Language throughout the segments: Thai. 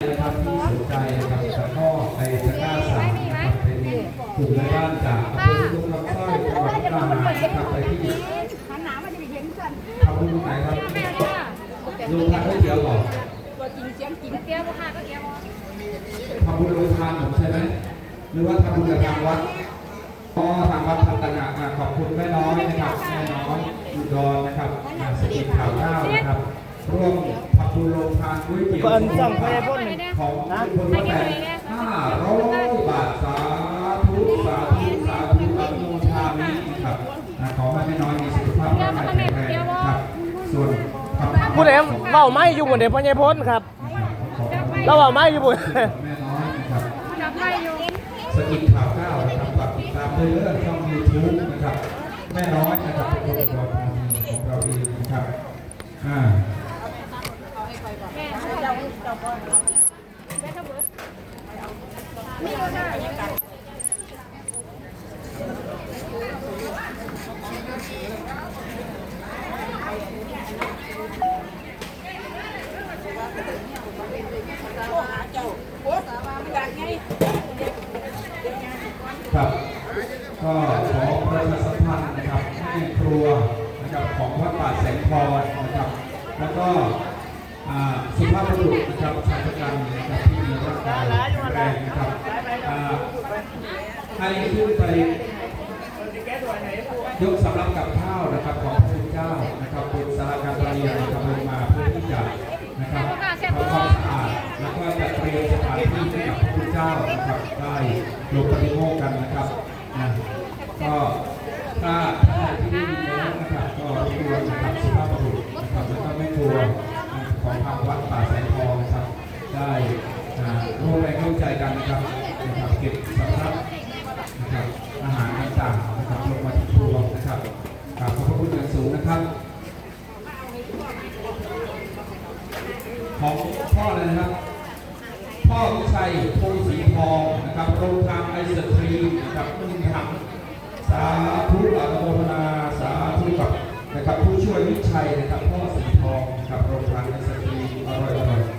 นะครับที่สนใจนะครับตะกร้อในตะกร้าสามนะครับเป็นกลุ่มแม่บ้านจากอำเภอลุงลำสร้อยจังหวัดกาหารนะครับไปที่หันหนามันจะไปเห็นกันทำบุญตรงไหนครับลุงทานก๋วยเตี๋ยวตัวจริงเสียงจริงเตี้ยวบ่ค่ะก็เตี้ยวทำบุญโรงทานผมใช่ไหมหรือว่าทำบุญกับทางวัดก็ทางวัดพัฒนาอ่าขอบคุณแม่น้อยนะครับแม่น้อยอุดรนะครับสกินข่าวเก้านะครับ ร่วมทำบุญโรงทานก๋วยเตี๋ยวก่อนสั่งไปพ่นของคุณพลแต่ห้าร้อยบาทสาธุสาธุสาธุอนุโมทามิครับอ่าขอให้แม่น้อยมีสุขภาพร่างกายแข็งแรงครับส่วนคำถามผู้ใดเว้าไม่อยู่บนเดชพ่อใหญ่พ้นครับเราเว้าไม่อยู่บนสกินข่าวเก้านะครับฝากติดตามด้วยเรื่องช่องยูทูบนะครับแม่น้อยนะครับเป็นคนของเราเองนะครับอ่า ม่เจ้าเจ้าบ่แม่เจ้าเบิดนี่ก็ได้ โทรหาเจ้าโอ๊ตมันดังไง ครับ ก็ขอประชาสัมพันธ์นะครับที่ครัวนะครับของวัดป่าแสงทองนะครับ แล้วก็อ่าสุภาพบุรุษนะครับชายชะกันนะครับที่มีร่างกายแข็งแรงนะครับอ่า ให้ขึ้นไปยกสำรับกับข้าวนะครับของพระคุณเจ้านะครับบนสารการประเรียนนะครับลงมาเพื่อที่จะนะครับทำความสะอาดแล้วก็จัดเตรียมสถานที่ให้กับพระคุณเจ้านะครับได้ลงปฏิโมกข์กันนะครับนะก็ถ้าท่านที่ได้ยินแล้วนะครับก็รบกวนนะครับสุภาพบุรุษนะครับแล้วก็แม่ครัวของทางวัดป่าแสงทองนะครับได้ร่วมแรงร่วมใจกันนะครับนะครับเก็บสภาพนะครับ อาหารต่างๆนะครับลงมาที่ครัวนะครับกราบขอบพระคุณอย่างสูงนะครับ ของพ่อเลยนะครับ พ่อวิชัยพงศรีทองนะครับโรงทานไอศครีมนะครับหนึ่งถังสาธุอนุโมทนาสาธุกับนะครับผู้ช่วยวิชัยนะครับพ่อสีทองนะครับโรงทานไอศครีมอร่อยอร่อยๆ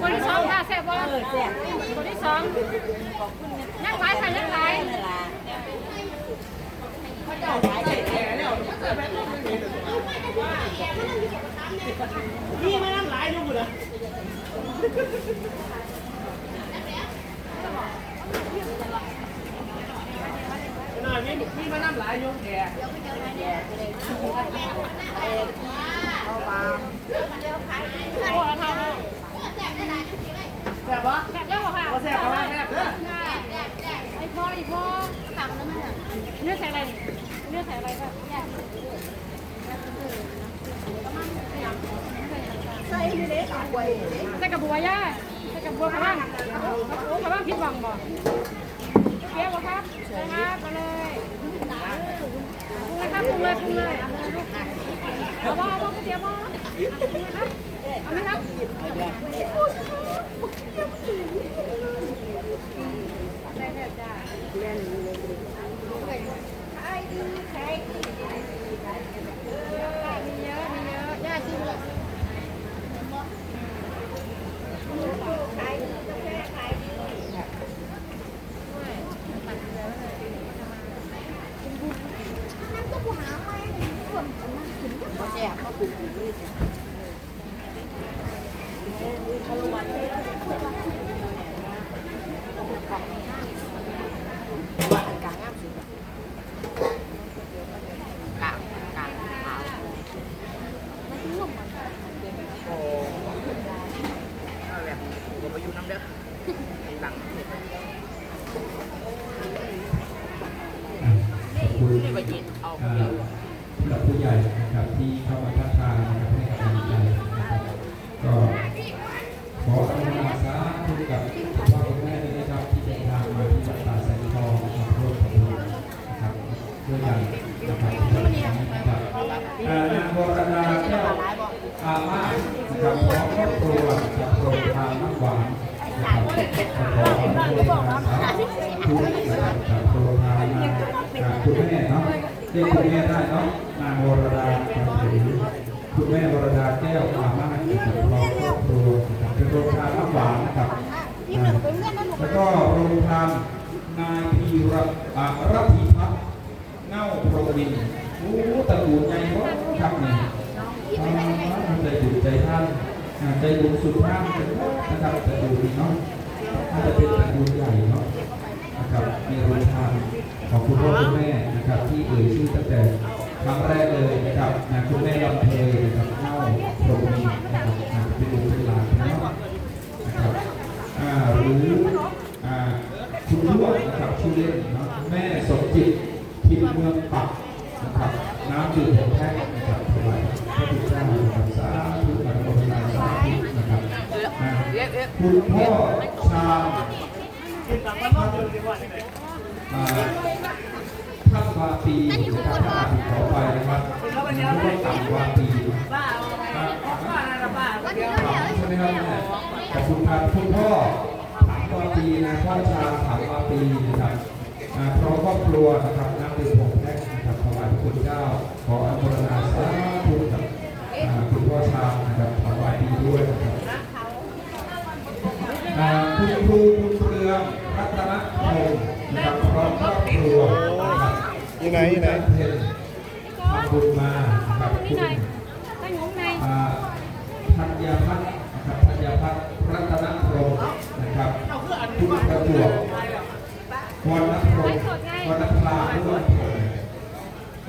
คนที่สองค่ะแซ่บบ่คนที่สองนั่งไว้ค่ะนั่งไว้ นี่มานั่งหลายอยู่บุญนะน่ามีมีมานั่งหลายอยู่แกโอ้ลาแซ่บปะแซ่บเยอะบ่ค่ะบ่แซ่บก็ว่าแซ่บเด้อไอพ่อไอพ่อถามแล้วมันเนื้อใส่อะไรเนื้อใส่อะไรก็ใส่ที่เล็กอะไว้ ใส่กับบัวย่าใส่กับบัวกระว่างกระว่างพิษหวังบ่เกี๊ยวครับนะครับมาเลยนะครับปรุงเลยปรุงเลยเอาบ่เอาบ่ก๋วยเตี๋ยวบ่ปรุงเอาไหม กับผู้ใหญ่ นะครับที่เข้ามาทักทายนะครับให้กำลังใจนะครับก็ขออนุโมทนาสาธุกับพ่อคุณแม่ด้วยนะครับที่เดินทางมาที่วัดป่าแสงทองนะครับร่วมทำบุญนะครับด้วยกันนะครับนะครับนางวรดาแก้วอาม่านะครับพร้อมครอบครัวจากโรงทานน้ำหวานนะครับขออนุโมทนาสาธุนะครับจากโรงทานมาจากคุณแม่เนาะเรียกคุณแม่ได้เนาะ นางวรดาหรือคุณแม่วรดาแก้วอามาสนะครับรอมครัวนะรับเป็นโรงทานน้ำหวานนะครับแล้วก็โรงทานนายพีระอ่ารัตถีพัฒน์เง่าโปรวินโอ้ตะกูลใหญ่วะครับนี่อ่าใจบุใจท่านใจบุสุดท่านนะครับตะกูลนี้เนาะน่าจะเป็นตะกูลใหญ่เนาะนะครับมีโรงทานของคุณพ่อคุณแม่นะครับที่เอ่ยชื่อตั้งแต่ครั้งแรกเลยนะครับนะคุณแม่ลำเพยนะครับเง่าโปรวินนะครับอ่าเป็นลูกเป็นหลานเนาะนะครับอ่าหรืออ่าคุณทวดนะครับชื่อเล่นเนาะแม่สมจิต ที่เมืองปักนะครับน้ำดื่มของแท้นะครับถวายพระพุทธเจ้านะครับสาธุอนุโมทนาสาธุนะครับนะ เรียกเรียก คุณพ่อ ชามอ่าท่านวาปีนะครับท่านอาจขอไปนะครับคุณพ่ต่ำวาปีใช่ไหมครับขอบคุณครับคุณพ่อถามวาปีนะพ่อชาถามวาปีนะครับอ่าพร้อมครอบครัวนะครับน้ำดื่มของแท้นะครับถวายพระคุณเจ้าขออนุโมทนาสาธุกับอ่าคุณพ่อชามนะครับถวายดีด้วยนะครับ อ่าคุณครูคุณเรืองรัตนพงศ์นะครับพร้อมครอบครัวนะครับ อยู่ไหนอยู่ไหน คุณจันเพ็ญทำบุญมานะครับ นี่ คุณ หน่อยตั้งงงใน อ่าธัญพัฒน์นะครับธัญพัฒน์รัตนพงศ์นะครับคุณ ประจวบวรรณพงศ์วรรณพรามด้วย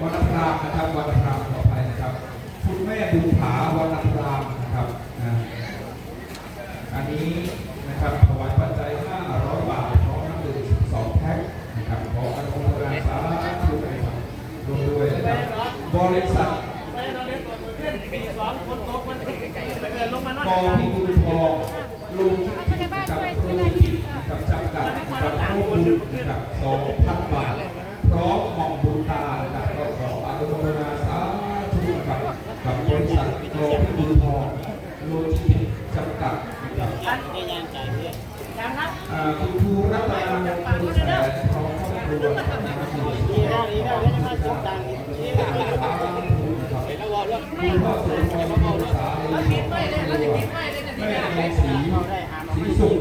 วรรณพรานะครับวรรณพรามขออภัยนะครับ คุณแม่บุญผาวรรณพรานะครับนะอันนี้นะครับถวายปัจจัย500บาทพร้อมน้ำดื่ม12แพ็คนะครับขออนุโมทนาสาธุนะครับรวมด้วยนะครับบริษัทกองพิบูลทอลุง ร่วมบุญนะครับ2,000 บาท พร้อมมอมบุญตานะครับก็ขออนุโมทนาสาธุกับกับบริษัทกองพิบูลทองโลจิสติกส์จำกัดนะครับอ่าคุณครูรัตนามงคลแสนพร้อมครอบครัวนะครับที่ได้ดีได้ได้ได้ชมดังนี่แหละคุณพ่อสุนทรภูษาลีของครอบครัวแม่แดงสีสีสุข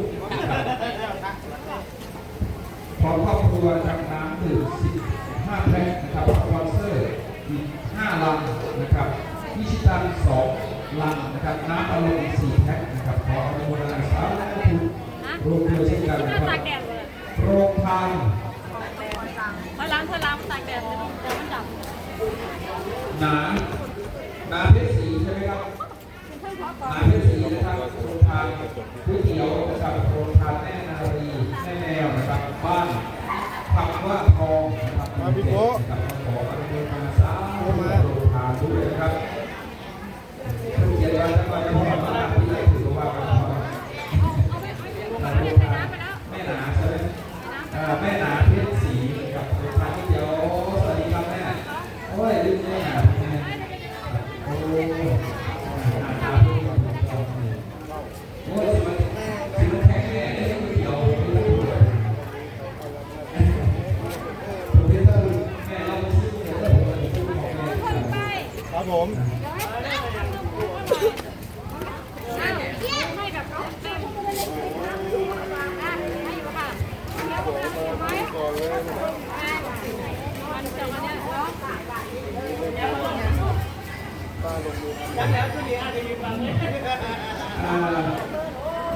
พ ร้อมครอบครัวจากน้ำดื่ม15แพ็คนะครับสปอนเซอร์อีก5ลังนะครับพิชิตัน2ลังนะครับน้ำอารมณ์อีก4แพ็คนะครับขออนุโมทนาสาธุรวมด้วยเช่นกันนะครับตากแดดเลยโรงทานพอล้างพอล้างมันตากแดดเลยเดี๋ยวมันดับหนาหนาเพชรสีใช่ไหมครับหนาเพชรสีนะครับโรงทานก๋วยเตี๋ยวนะครับโรงทานแม่นารีแม่แมวนะครับบ้าน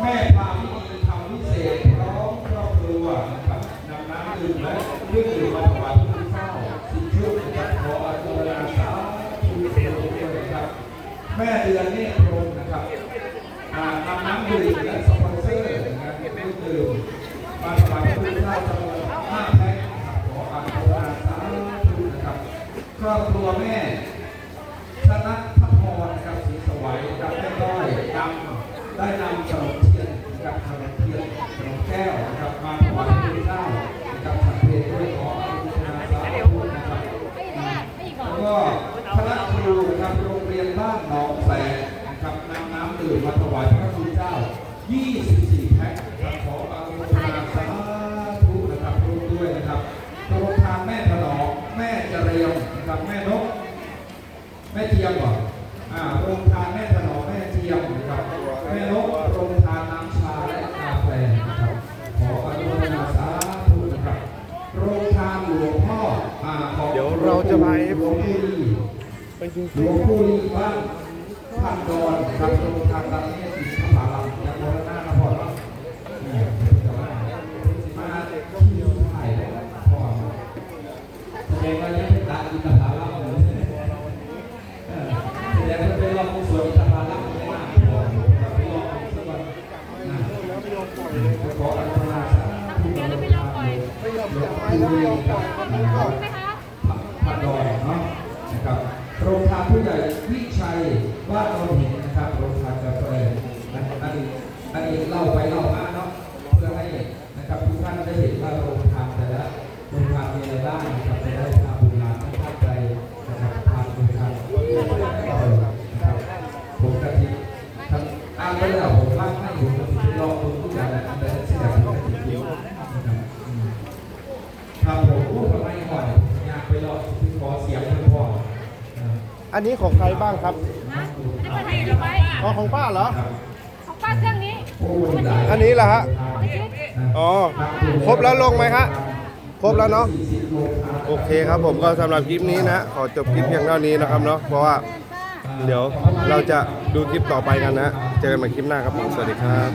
แม่พามีทำพิเศษพร้อมครอบครัวนะครับนำน้ำดื่มและเครื่องดื่มมาถวายพระพุทธเจ้าสิบชุดนะครับขออนุโมทนาสาธุด้วยนะครับแม่เดือนเนต หลวงปู่ลีบ้านท่านดอนครับ อันนี้ของใครบ้างครับนะของป้าเหรอ ของป้าเครื่องนี้อันนี้เหรอฮะอ๋อ ครบแล้วลงไหมฮะ ครบแล้วเนาะ โอเคครับผมก็สำหรับคลิปนี้นะ ขอจบคลิปเพียงเท่านี้นะครับเนาะ เพราะว่าเดี๋ยวเราจะดูคลิปต่อไปกันนะ เจอกันใหม่คลิปหน้าครับผม สวัสดีครับ